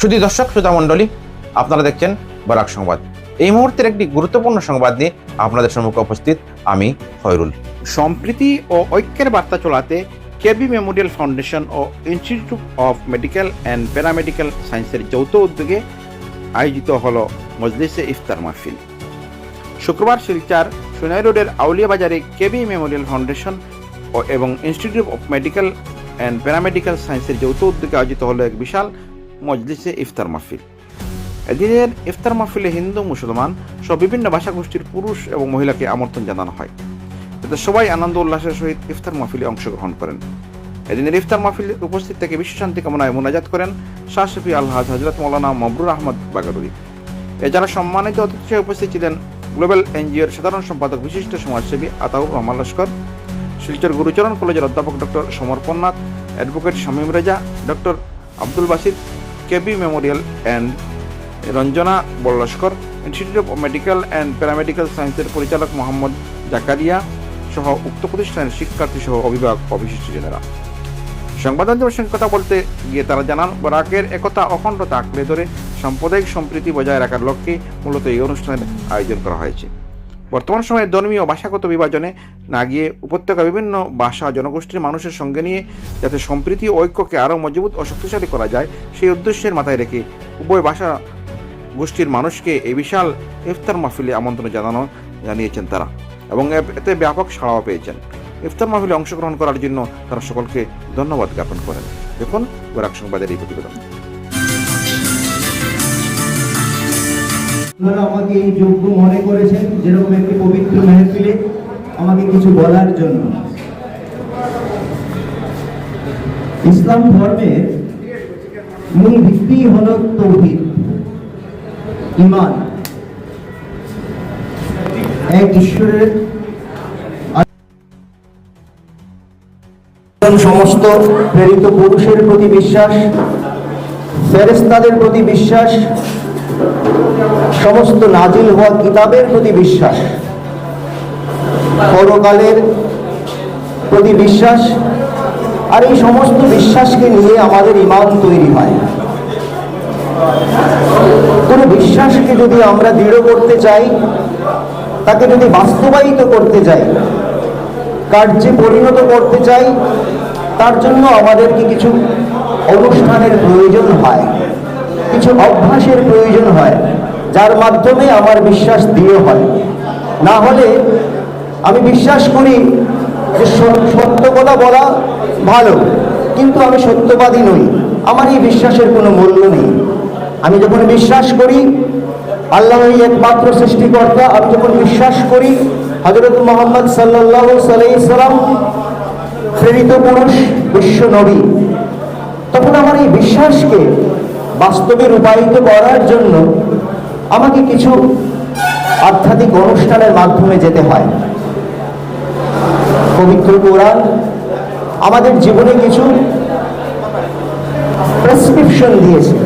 শুধু দর্শক শ্রোতা মণ্ডলী, আপনারা দেখছেন বরাক সংবাদ। এই মুহূর্তের একটি গুরুত্বপূর্ণ সংবাদ নিয়ে আপনাদের সম্মুখে উপস্থিত আমি খয়রুল। সম্প্রীতি ও ঐক্যের বার্তা চলাতে KB memorial foundation O institute of medical and paramedical সায়েন্সের যৌথ উদ্যোগে আয়োজিত হল মজলিসে ইফতার মাহফিল। শুক্রবার শিলচার সোনাই রোডের আউলিয়া বাজারে কেবি মেমোরিয়াল ফাউন্ডেশন ও এবং institute of medical and paramedical সায়েন্সের যৌথ উদ্যোগে আয়োজিত হলো এক বিশাল মজলিসে ইফতার মাহফিল। এদিনের ইফতার মাহফিলে হিন্দু, মুসলমান সব বিভিন্ন ভাষাগোষ্ঠীর পুরুষ এবং মহিলাকে আমন্ত্রণ জানানো হয়। এতে সবাই আনন্দ উল্লাসের সহিত ইফতার মাহফিলে অংশগ্রহণ করেন। এদিনের ইফতার মাহফিলে উপস্থিত থেকে বিশ্বশান্তি কামনায় মোনাজাত করেন শাহ শফি আলহাজ হজরত মৌলানা মবরুর আহমদ বাগারুরি এছাড়া সম্মানিত অতিথি উপস্থিত ছিলেন গ্লোবাল এনজিওর সাধারণ সম্পাদক বিশিষ্ট সমাজসেবী আতাউর রহমান লস্কর, শিলচর গুরুচরণ কলেজের অধ্যাপক doctor Samarpan Nath advocate Shamim Reza, doctor Abdul Basid KB memorial and Ranjana Ballaskar institute of medical and paramedical সায়েন্সের পরিচালক মোহাম্মদ জাকারিয়া সহ উক্ত প্রতিষ্ঠানের শিক্ষার্থী সহ অভিভাবক ও বিশিষ্টজনেরা সংবাদ মাধ্যমের সঙ্গে কথা বলতে গিয়ে তারা জানান, বরাকের একতা অখণ্ডতা আঁকড়ে ধরে সাম্প্রদায়িক সম্প্রীতি বজায় রাখার লক্ষ্যে মূলত এই অনুষ্ঠানের আয়োজন করা হয়েছে। বর্তমান সময়ে ধর্মীয় ভাষাগত বিভাজনে না গিয়ে উপত্যকা বিভিন্ন ভাষা জনগোষ্ঠীর মানুষের সঙ্গে নিয়ে যাতে সম্প্রীতি ঐক্যকে আরও মজবুত ও শক্তিশালী করা যায়, সেই উদ্দেশ্যের মাথায় রেখে উভয় ভাষা গোষ্ঠীর মানুষকে এই বিশাল ইফতার মাহফিলে আমন্ত্রণ জানানো, জানিয়েছেন তারা এবং এতে ব্যাপক সাড়াও পেয়েছেন। ইফতার মাহফিলে অংশগ্রহণ করার জন্য তারা সকলকে ধন্যবাদ জ্ঞাপন করেন। দেখুন বরাক সংবাদের এই প্রতিবেদন। আপনারা আমাকে এই যোগ্য মনে করেছেন, যেরকম একটি পবিত্র মেহফিলে আমাকে কিছু বলার জন্য। ইসলাম ধর্মের মূল ভিত্তি হল তৌহিদ ইমান এক ঈশ্বরের সমস্ত প্রেরিত পুরুষের প্রতি বিশ্বাস ফেরেস্তাদের প্রতি বিশ্বাস সমস্ত নাজিল হওয়া কিতাবের প্রতি বিশ্বাস। পরকালের প্রতি বিশ্বাস আর এই সমস্ত বিশ্বাসকে নিয়ে আমাদের ইমান তৈরি হয়। কোনো বিশ্বাসকে যদি আমরা দৃঢ় করতে চাই, তাকে যদি বাস্তবায়িত করতে চাই, কার্যে পরিণত করতে চাই, তার জন্য আমাদেরকে কিছু অনুষ্ঠানের প্রয়োজন হয়। কিছু অভ্যাসের প্রয়োজন হয়, যার মাধ্যমে আমার বিশ্বাস দৃঢ় হয়। না হলে আমি বিশ্বাস করি যে সত্য কথা বলা ভালো, কিন্তু আমি সত্যবাদী নই। আমার এই বিশ্বাসের কোনো মূল্য নেই। আমি যখন বিশ্বাস করি, আল্লাহ একমাত্র সৃষ্টিকর্তা, আমি যখন বিশ্বাস করি হজরত মোহাম্মদ সাল্লাহ সাল্লাম প্রেরিত পুরুষ, বিশ্ব নবী, তখন আমার এই বিশ্বাসকে বাস্তবে রূপায়িত করার জন্য আমাকে কিছু আধ্যাত্মিক অনুষ্ঠানের মাধ্যমে যেতে হয়। পবিত্র কোরআন, আমাদের জীবনে কিছু প্রেসক্রিপশন দিয়েছে।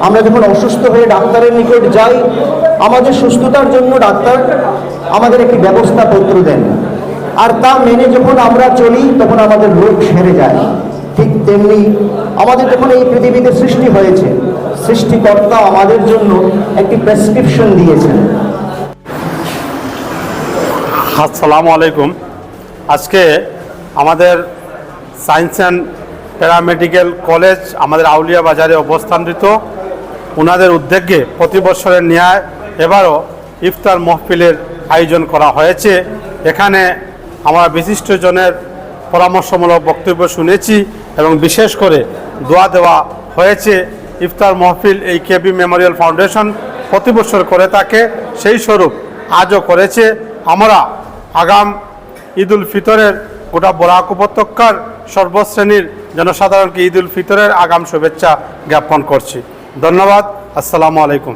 আমরা যখন অসুস্থ হয়ে ডাক্তারের নিকট যাই, আমাদের সুস্থতার জন্য ডাক্তার আমাদের একটি ব্যবস্থাপত্র দেন। আর তা মেনে যখন আমরা চলি, তখন আমাদের রোগ সেরে যায়। ঠিক তেমনি আমাদের যখন এই পৃথিবীতে সৃষ্টি হয়েছে, সৃষ্টিকর্তা আমাদের জন্য একটি প্রেসক্রিপশন দিয়েছেন। আসসালামু আলাইকুম। আজকে আমাদের সায়েন্স অ্যান্ড প্যারামেডিক্যাল কলেজ আমাদের আউলিয়া বাজারে অবস্থানরত। ওনাদের উদ্যোগে প্রতি বছরের ন্যায় এবারও ইফতার মহফিলের আয়োজন করা হয়েছে। এখানে আমরা বিশিষ্টজনের পরামর্শমূলক বক্তব্য শুনেছি। এবং বিশেষ করে দোয়া দেওয়া হয়েছে ইফতার মহফিল এই কেবি মেমোরিয়াল ফাউন্ডেশন প্রতি বছর করে থাকে। সেই স্বরূপ আজও করেছে। আমরা আগাম ঈদ উল ফিতরের গোটা বরাক উপত্যকার সর্বশ্রেণীর জনসাধারণকে ঈদ উল ফিতরের আগাম শুভেচ্ছা জ্ঞাপন করছি। ধন্যবাদ। আসসালামু আলাইকুম।